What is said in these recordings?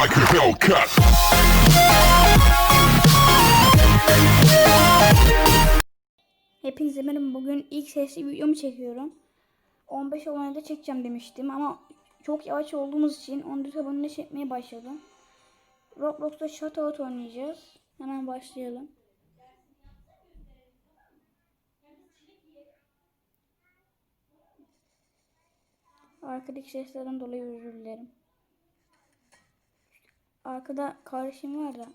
like a Hellcat. Hepinize merhaba. Bugün ilk sesli videomu çekiyorum. 15 abonede çekeceğim demiştim ama çok yavaş olduğumuz için 14 abonede çekmeye başladım. Roblox'ta Shoutout oynayacağız. Hemen başlayalım. Arkadaki seslerden dolayı özür dilerim. Arkada kardeşim var da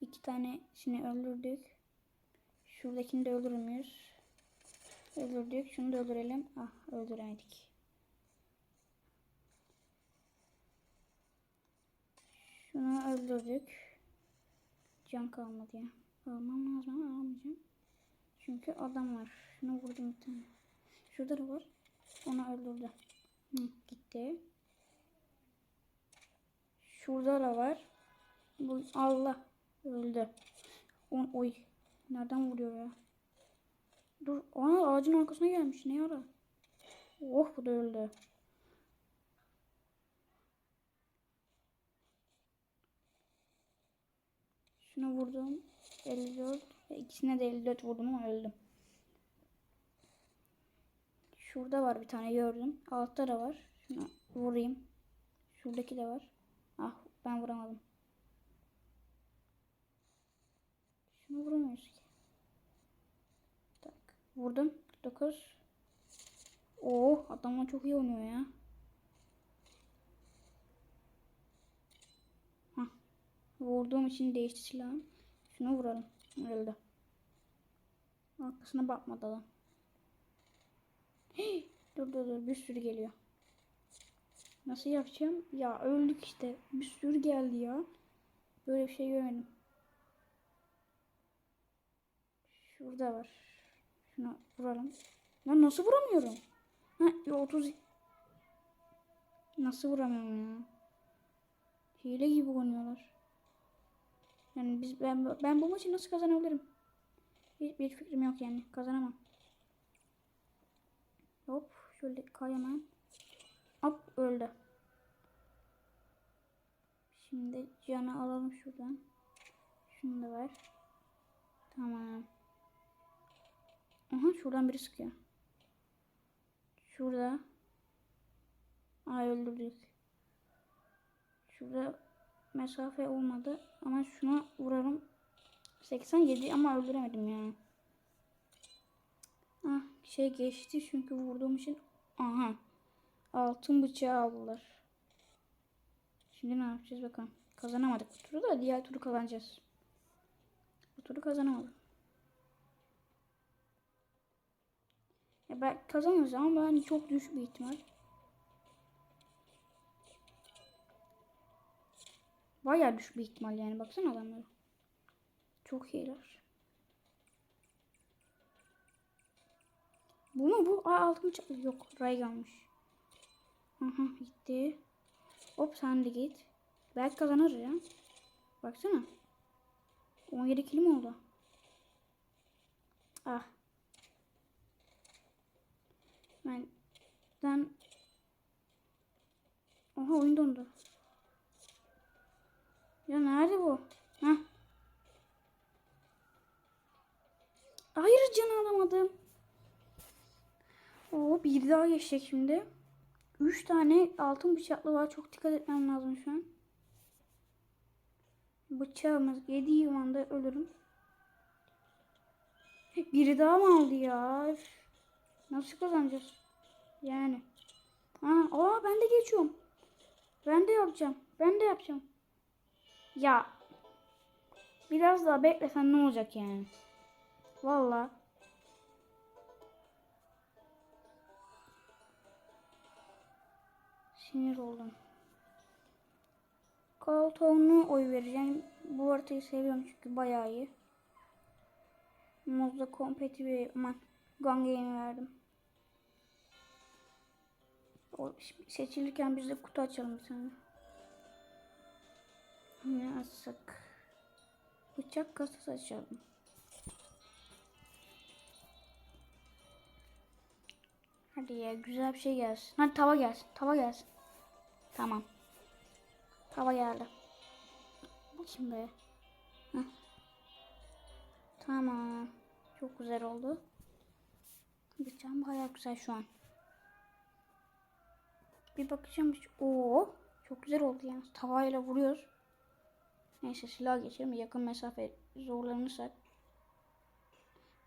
İki tanesini öldürdük. Şuradakini de öldürür müyüz? Öldürdük. Şunu da öldürelim. Ah öldüremedik. Şunu öldürdük. Can kalmadı ya. Almam lazım ama almayacağım. Çünkü adam var. Şunu vurdum bir tane. Şurada da var. Onu öldürdü. Hı, gitti. Şurada da var. Bu Allah. Öldü. On, oy. Nereden vuruyor ya? Dur. Ana ağacın arkasına gelmiş. Ne ara? Oh bu da öldü. Şunu vurdum. 54. E, İkisine de 54 vurdum ama öldüm. Şurada var bir tane gördüm. Altta da var. Şunu vurayım. Şuradaki de var. Ah ben vuramadım. Şunu vuramıyoruz ki. Tak. Vurdum. 9. Oo adamlar çok iyi oynuyor ya. Hah. Vurduğum için değişti silahım. Şunu vuralım. Öldü. Arkasına bakmadı adam. Hey, dur dur dur bir sürü geliyor. Nasıl yapacağım? Ya öldük işte. Bir sürü geldi ya. Böyle bir şey görmedim. Şurada var. Şunu vuralım. Lan nasıl vuramıyorum? Ha ya 30 Nasıl vuramıyorum ya? Hile gibi oynuyorlar. Yani biz ben ben bu maçı nasıl kazanabilirim? Hiçbir fikrim yok yani. Kazanamam. Hop şöyle kayamam. Hop öldü. Şimdi canı alalım şuradan. Şunu da ver. Tamam. Aha şuradan biri sıkıyor. Şurada. Ay öldürdük. Şurada mesafe olmadı ama şuna vuralım. 87 ama öldüremedim ya. Ah şey geçti çünkü vurduğum için. Aha. Altın bıçağı aldılar. Şimdi ne yapacağız bakalım. Kazanamadık bu turu da diğer turu kazanacağız. Bu turu kazanamadık. Ya ben kazanırız ama ben çok düşük bir ihtimal. Bayağı düşük bir ihtimal yani baksana adamlara. Çok iyiler. Bu mu bu? Aa altın bıçaklı. Yok Ray gelmiş. Aha gitti. Hop sen de git. Belki kazanır ya. Baksana. 17 kilim oldu. Ah. Ben ben Oha oyun dondu. Ya nerede bu? Heh. Hayır can alamadım. Oo bir daha geçecek şimdi. Üç tane altın bıçaklı var. Çok dikkat etmem lazım şu an. Bıçağımız yediği anda ölürüm. Biri daha mı aldı ya? Nasıl kazanacağız? Yani. Aa, aa ben de geçiyorum. Ben de yapacağım. Ben de yapacağım. Ya. Biraz daha beklesen ne olacak yani? Vallahi. Sinir oldum. Koltuğunu oy vereceğim. Bu haritayı seviyorum çünkü bayağı iyi. Muzda kompetitif aman Gun verdim. O seçilirken biz de kutu açalım tane. Ne açsak? Bıçak kasası açalım. Hadi ya güzel bir şey gelsin. Hadi tava gelsin. Tava gelsin. Tamam. Hava geldi. Bak şimdi. Heh. Tamam. Çok güzel oldu. Bıçağım bayağı güzel şu an. Bir bakacağım. Oo, çok güzel oldu yani. Tavayla vuruyoruz. Neyse silah geçelim. Yakın mesafe zorlanırsak.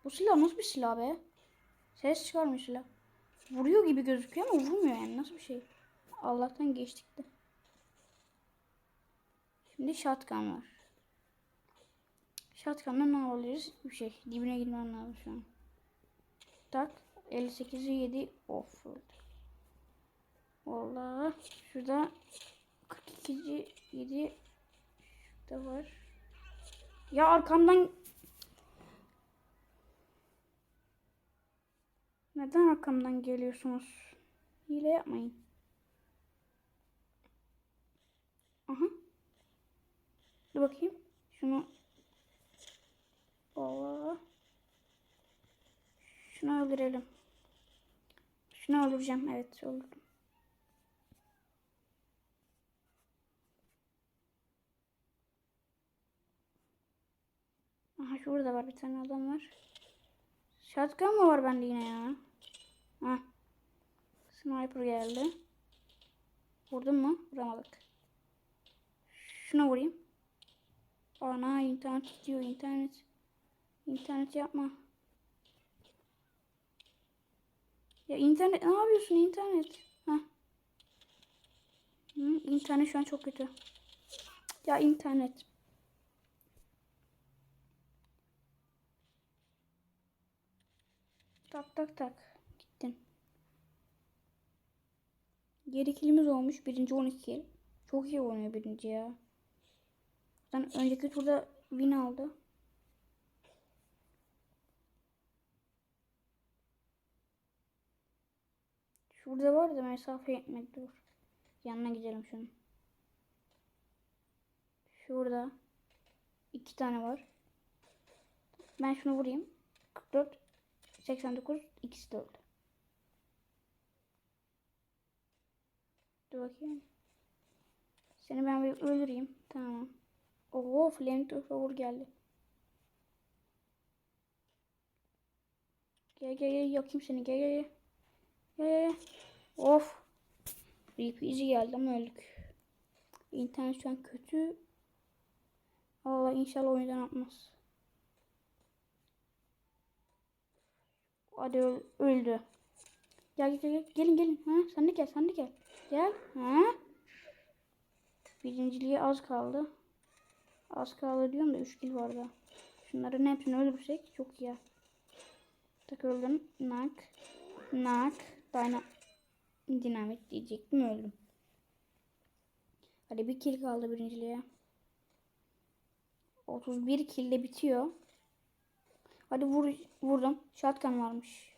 Bu silah nasıl bir silah be? Ses çıkarmıyor silah. Vuruyor gibi gözüküyor ama vurmuyor yani. Nasıl bir şey? Allah'tan geçtik de. Şimdi shotgun var. Shotgun'da ne alabiliriz? Bir şey. Dibine girmem lazım şu an. Tak. 58'i 7 off. Valla. Şurada 42'ci 7 Şurada var. Ya arkamdan Neden arkamdan geliyorsunuz? Hile yapmayın. Aha. Dur bakayım. Şunu Allah. Şunu öldürelim. Şunu öldüreceğim. Evet öldürdüm. Aha şurada var bir tane adam var. Shotgun mı var bende yine ya? Ha. Sniper geldi. Vurdun mu? Vuramadık. Şuna vurayım. Ana internet istiyor internet. İnternet yapma. Ya internet ne yapıyorsun internet? Ha. Hı, internet şu an çok kötü. Ya internet. Tak tak tak. Gittin. 7 kilimiz olmuş. Birinci 12 kill. Çok iyi oynuyor birinci ya. Zaten önceki turda win aldı. Şurada var da mesafe yetmedi dur. Yanına gidelim şunu. Şurada iki tane var. Ben şunu vurayım. 44 89 ikisi de öldü. Dur bakayım. Seni ben bir öldüreyim. Tamam. Oo flamethrower geldi. Gel gel gel yakayım seni gel gel gel. Gel. Of. RPG geldi ama öldük. İnternet şu an kötü. Allah inşallah oyundan atmaz. Hadi öl- öldü. Gel gel gel. Gelin gelin. Ha, sen de gel sen de gel. Gel. Ha? Birinciliğe az kaldı. Az kaldı diyorum da 3 kill var da. Şunların hepsini öldürsek çok iyi. Tak öldüm. Nak. Nak. Dyna dinamit diyecektim öldüm. Hadi bir kill kaldı birinciliğe. 31 kill de bitiyor. Hadi vur, vurdum. Shotgun varmış.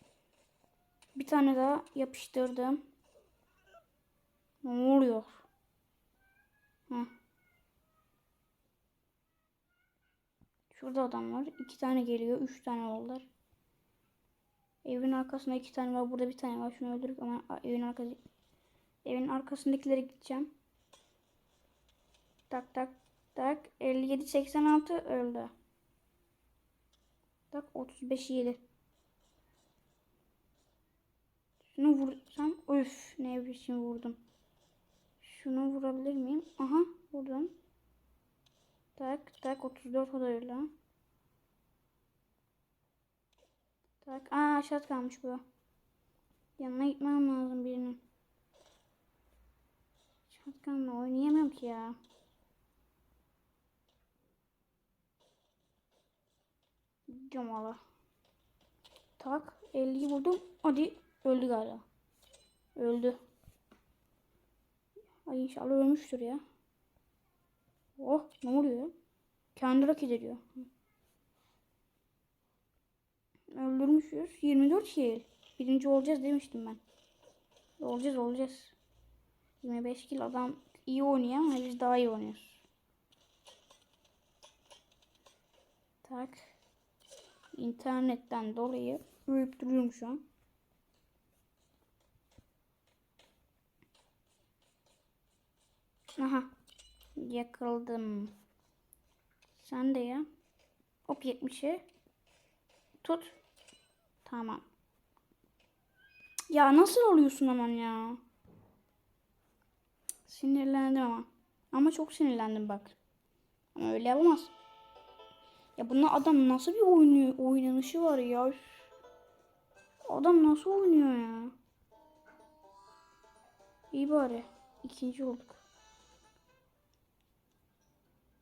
Bir tane daha yapıştırdım. Ne oluyor? Heh. Şurada adam var. İki tane geliyor. Üç tane oldular. Evin arkasında iki tane var. Burada bir tane var. Şunu öldürüp ama evin arkası evin arkasındakilere gideceğim. Tak tak tak 57 86 öldü. Tak 35 7. Şunu vursam öf ne biçim vurdum. Şunu vurabilir miyim? Aha vurdum. Tak tak 34 o da öyle. Tak aa aşağı kalmış bu. Yanına gitmem lazım birinin. Shotgun'la oynayamam ki ya. Valla. Tak 50'yi vurdum. Hadi öldü galiba. Öldü. Ay inşallah ölmüştür ya. Oh ne oluyor? Kendi hareket ediyor. Öldürmüşüz. 24 kill. Birinci olacağız demiştim ben. Olacağız olacağız. 25 kill adam iyi oynuyor ama biz daha iyi oynuyoruz. Tak. İnternetten dolayı uyup duruyorum şu an. Aha. Yakıldım. Sen de ya. Hop 70'i. Tut. Tamam. Ya nasıl oluyorsun aman ya? Sinirlendim ama. Ama çok sinirlendim bak. Ama öyle yapamaz. Ya bunlar adam nasıl bir oynuyor, oynanışı var ya. Adam nasıl oynuyor ya? İyi bari. İkinci olduk.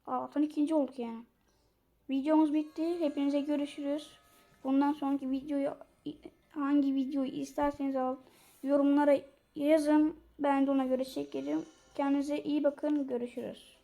Allah'tan ikinci olduk yani. Videomuz bitti. Hepinize görüşürüz. Bundan sonraki videoyu hangi videoyu isterseniz al yorumlara yazın. Ben de ona göre çekerim. Kendinize iyi bakın. Görüşürüz.